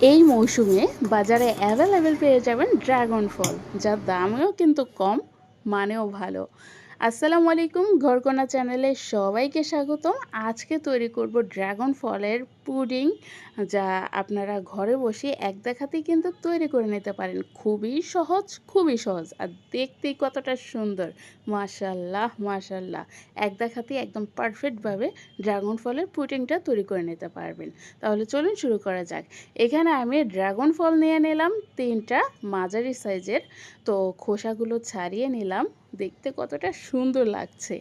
এই মৌসুমে বাজারে অ্যাভেলেবেল পেয়ে যাবেন ড্রাগন ফল যার দামেও কিন্তু কম মানেও ভালো। আসসালামু আলাইকুম ঘরকোনা চ্যানেলে সবাইকে স্বাগতম। আজকে তৈরি করব ড্রাগন ফলের পুডিং, যা আপনারা ঘরে বসে এক দেখাতেই কিন্তু তৈরি করে নিতে পারেন। খুবই সহজ খুবই সহজ, আর দেখতেই কতটা সুন্দর। মাশাল্লাহ মাশাল্লাহ এক দেখাতেই একদম পারফেক্টভাবে ড্রাগন ফলের পুডিংটা তৈরি করে নিতে পারবেন। তাহলে চলুন শুরু করা যাক। এখানে আমি ড্রাগন ফল নিয়ে নিলাম তিনটা মাঝারি সাইজের। তো খোসাগুলো ছাড়িয়ে নিলাম। দেখতে কতটা সুন্দর লাগছে।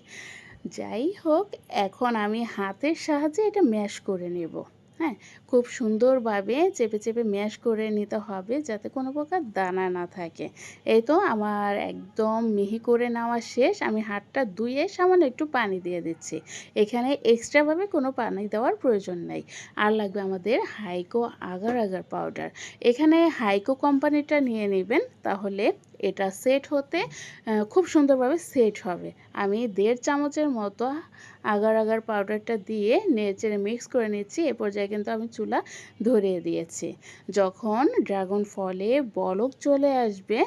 যাই হোক, এখন আমি হাতের সাহায্যে এটা ম্যাশ করে নেব। হ্যাঁ খুব সুন্দরভাবে চেপে চেপে ম্যাশ করে নিতে হবে যাতে কোনো প্রকার দানা না থাকে। এই তো আমার একদম মিহি করে নেওয়া শেষ। আমি হাতটা ধুয়ে সামান্য একটু পানি দিয়ে দিচ্ছি। এখানে এক্সট্রাভাবে কোনো পানি দেওয়ার প্রয়োজন নেই। আর লাগবে আমাদের হাইকো আগার আগার পাউডার। এখানে হাইকো কোম্পানিটা নিয়ে নেবেন, তাহলে এটা সেট হতে খুব সুন্দরভাবে সেট হবে। আমি দেড় চামচের মতো আগার আগার পাউডারটা দিয়ে নেড়েচেড়ে মিক্স করে নিচ্ছি। এ পর্যায়ে কিন্তু আমি চুলা ধরিয়ে দিয়েছি। যখন ড্রাগন ফলে বলক চলে আসবে,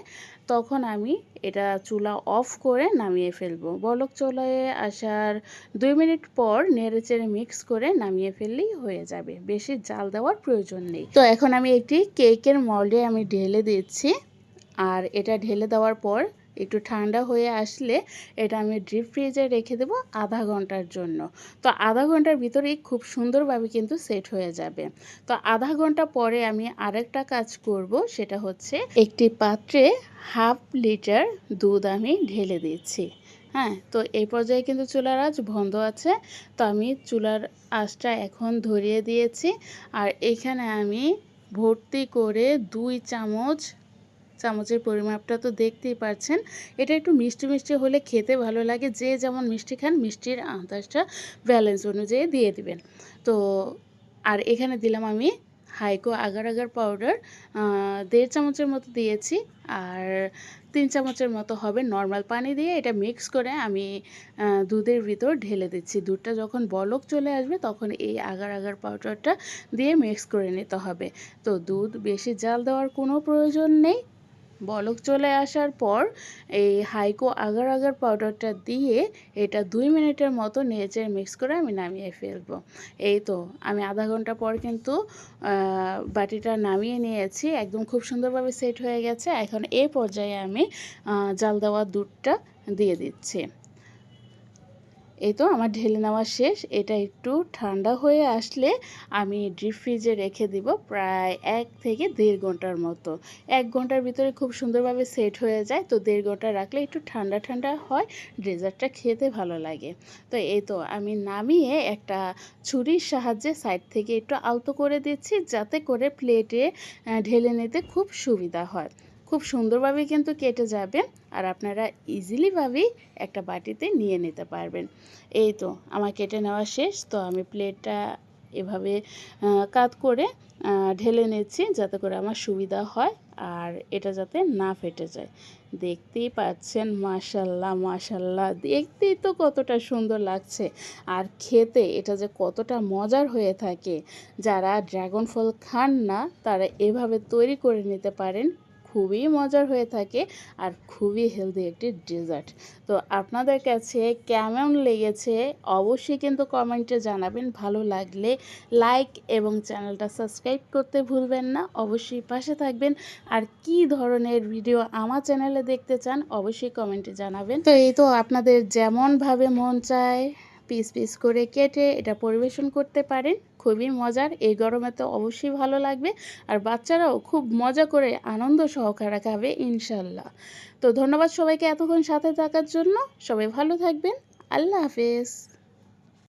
তখন আমি এটা চুলা অফ করে নামিয়ে ফেলব। বলক চলে আসার দুই মিনিট পর নেড়ে চেড়ে মিক্স করে নামিয়ে ফেললেই হয়ে যাবে। বেশি জাল দেওয়ার প্রয়োজন নেই। তো এখন আমি একটি কেকের মল্ডে আমি ঢেলে দিচ্ছি। আর এটা ঢেলে দেওয়ার পর একটু ঠান্ডা হয়ে আসলে এটা আমি ডিপ ফ্রিজে রেখে দেবো আধা ঘণ্টার জন্য। তো আধা ঘণ্টার ভিতরেই খুব সুন্দরভাবে কিন্তু সেট হয়ে যাবে। তো আধা ঘণ্টা পরে আমি আরেকটা কাজ করব, সেটা হচ্ছে একটি পাত্রে হাফ লিটার দুধ আমি ঢেলে দিচ্ছি। হ্যাঁ তো এই পর্যায়ে কিন্তু চুলার আঁচ বন্ধ আছে। তো আমি চুলার আঁচটা এখন ধরিয়ে দিয়েছি। আর এখানে আমি ভর্তি করে দুই চামচ চামচের পরিমাপটা তো দেখতেই পাচ্ছেন এটা একটু মিষ্টি মিষ্টি হলে খেতে ভালো লাগে। যে যেমন মিষ্টি খান, মিষ্টির আন্দাজটা ব্যালেন্স অনুযায়ী দিয়ে দিবেন। তো, আর এখানে দিলাম আমি হাইকো আগার আগার পাউডার দেড় চামচের মতো দিয়েছি। আর তিন চামচের মতো হবে নর্মাল পানি দিয়ে এটা মিক্স করে আমি দুধের ভিতর ঢেলে দিচ্ছি। দুধটা যখন বলক চলে আসবে তখন এই আগার আগার পাউডারটা দিয়ে মিক্স করে নিতে হবে। তো দুধ বেশি জাল দেওয়ার কোনো প্রয়োজন নেই। বলক চলে আসার পর এই হাইকো আগার আগার পাউডারটা দিয়ে এটা দুই মিনিটের মতো নেচে মিক্স করে আমি নামিয়ে ফেলব। এই তো, আমি আধা ঘণ্টা পর কিন্তু বাটিটা নামিয়ে নিয়েছি। একদম খুব সুন্দরভাবে সেট হয়ে গেছে। এখন এ পর্যায়ে আমি জাল দেওয়া দুধটা দিয়ে দিচ্ছি। এই তো আমার ঢেলে নেওয়া শেষ। এটা একটু ঠান্ডা হয়ে আসলে আমি ডিপ ফ্রিজে রেখে দিব প্রায় এক থেকে দেড় ঘণ্টার মতো। এক ঘণ্টার ভিতরে খুব সুন্দরভাবে সেট হয়ে যায়। তো দেড় ঘণ্টা রাখলে একটু ঠান্ডা ঠান্ডা হয় ডেজার্টটা খেতে ভালো লাগে। তো এই তো আমি নামিয়ে একটা ছুরির সাহায্যে সাইড থেকে একটু আলতো করে দিচ্ছি যাতে করে প্লেটে ঢেলে নিতে খুব সুবিধা হয়। খুব সুন্দরভাবে কিন্তু কেটে যাবে আর আপনারা ইজিলিভাবেই একটা বাটিতে নিয়ে নিতে পারবেন। এই তো আমার কেটে নেওয়া শেষ, তো আমি প্লেটটা এভাবে কাত করে ঢেলে নিচ্ছি যাতে করে আমার সুবিধা হয় আর এটা যাতে না ফেটে যায়। দেখতেই পাচ্ছেন, মাশাল্লাহ মাশাল্লাহ। দেখতেই তো কতটা সুন্দর লাগছে আর খেতে এটা যে কতটা মজার হয়ে থাকে। যারা ড্রাগন ফল খান না, তারা এভাবে তৈরি করে নিতে পারেন। খুবই মজার হয়ে থাকে আর খুবই হেলদি একটি ডেজার্ট তো আপনাদের কাছে কেমন লেগেছে অবশ্যই কিন্তু কমেন্টে জানাবেন। ভালো লাগলে লাইক এবং চ্যানেলটা সাবস্ক্রাইব করতে ভুলবেন না। অবশ্যই পাশে থাকবেন। আর কি ধরনের ভিডিও আমার চ্যানেলে দেখতে চান অবশ্যই কমেন্টে জানাবেন। তো এই তো আপনাদের যেমনভাবে মন চায়, পিস পিস করে কেটে এটা পরিবেশন করতে পারেন। খুবই মজার। এই গরমে তো অবশ্যই ভালো লাগবে। আর বাচ্চারাও খুব মজা করে আনন্দ সহকারে খাবে, ইনশাল্লাহ। তো ধন্যবাদ সবাইকে এতক্ষণ সাথে থাকার জন্য। সবাই ভালো থাকবেন। আল্লাহ হাফেজ।